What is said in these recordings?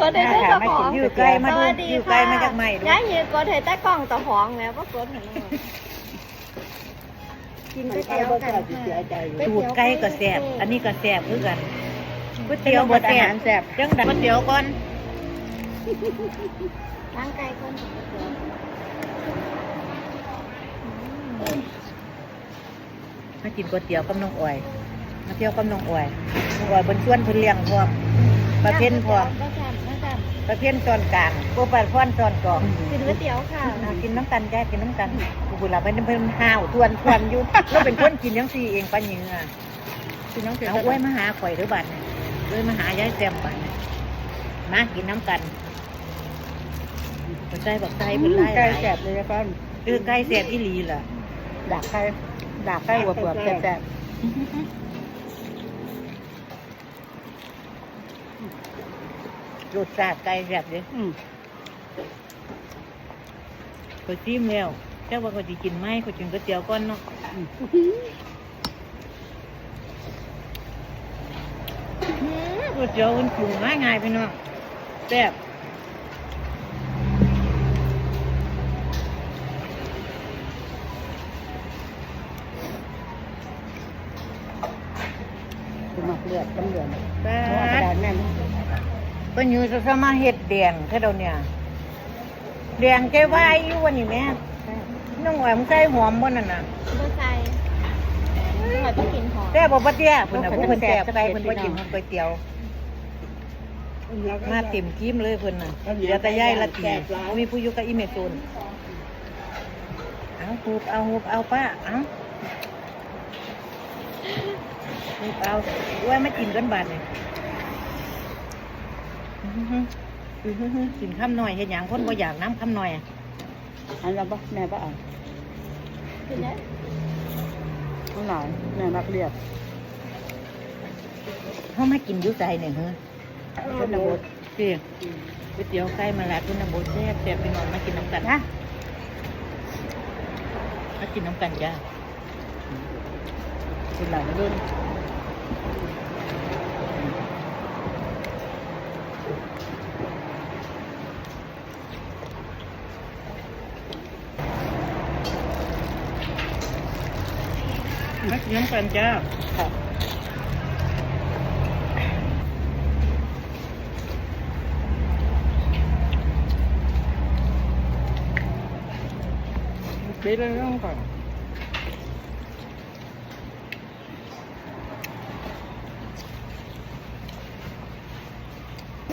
กดได้แต่เจ้าของอยู่ไกลมาดูสวัสอยู่ไกลมาจากใหม่ดูย้ายยืนกดให้แต่กล้องเจ้าของแล้วก็กดให้น้องกินก๋วยเตี๋ยวกันค่ะสูตรไก่ก็แซ่บอันนี้ก็แซ่บคือกันก๋วยเตี๋ยวบก็ดอาแซ่หาบรแซ่บจังดังก๋วยเตี๋ยวก่อนล้างไก่ก่อนก๋วยเตี๋ยวอืมมากินก๋วยเตี๋ยวกับน้องอ้อยมาเที่ยวกับน้องอ้อยน้องอ้อยบนชวนเพิ่นเลี้ยงพร้อมประเภทพร้อมก็แซ่บก็แซ่บ ประเภทตอนกลางกูปัดพรตอนกลางกินก๋วยเตี๋ยวค่ะอ่ากินน้ำกันแกกินน้ำกันกูบุหลาไปเพิ่นห้าวทวนทวนอยู่เราเป็นคนกินจังซี่เองปัญญิงอะพี่น้องเสียเอาไว้มาหาข่อยหรือบัดเนี่ยเลยมาหายายแซมบัดเนี่ยมากินน้ำกันบักไก่บักไก่เป็นไล่ไก่แซ่บเลยนะป้อนคือไก่แซ่บอีหลีล่ะดากไก่ดากไก่หัวเปลือกแซ่บ รสชาติไก่แซ่บเลยๆอืมข่อยซิมแล้วแค่ว่าข่อยสิกินไหมข่อยกินก๋วยเตี๋ยวก่อนเนาะก๋วยเตี๋ยวมันปรุงง่ายง่ายๆพี่น้องแซ่บคือหมักเลือดตำเลือดแซ่เพราะว่ากระบดาษแม่น ก็อยู่จะสมาเฮ็ดแดงแค่เดี๋ยวเนี่ยแดงใจวายอยู่วันนี้แม่น้องแหวมใส่หอมบ่นั่นน่ะบ่ใส่หอยต้องกินหอมแต่บ่บ่เตี้ยเพิ่นน่ะผู้เพิ่นแซ่บใส่เพิ่นบ่กินก๋วยเตี๋ยวมาเต็มกิ้มเลยเพิ่นน่ะเดี๋ยวแต่ยายละตีมีผู้อยู่กับอีเมซูนเอาฮูบเอาฮูบเอาป้าเอาฮูบเอาไว้มากินกันบาดนี่อื้อหืออื้อหือ กินคำหน่อยเฮ็ดหยังคนบ่อยากน้ำคำหน่อยอันเราบ่แม่บ่เอากินได้ทั้งหลายแม่มักเลือดเขามากินยุ่ใจเนี่ยเฮ้ยชนบทพี่ก๋วยเตี๋ยวไก่มาแล้วคุณน้ำบดแซ่บแซ่บพี่น้องมากินน้ำกันนะมากินน้ำกันจ้าเป็นหลายรุ่น มากินน้ำกันจ้าค่ะไปเลยน้องก่อน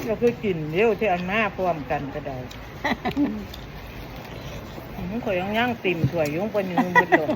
เราคือกินเดียวที่อันหน้าพร้อมกันก็ได้มันข่อยยังย่างติ่มสวยอยุ่งปนอยืนมืดหลง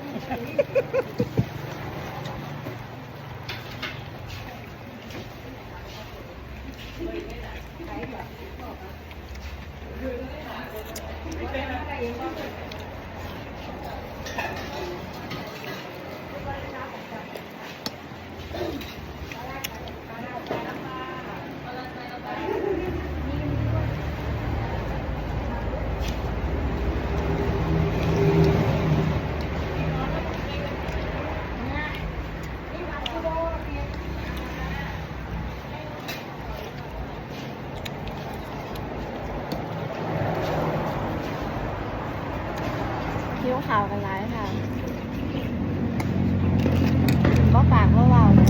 วข่าวกันหลายค่ะก็ปากก็เบาวเลย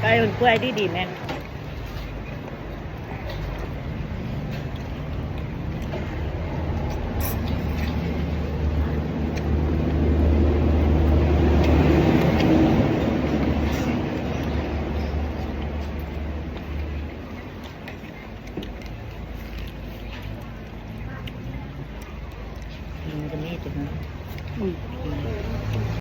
ไก่มันกล้วยดีดีแม่ กิ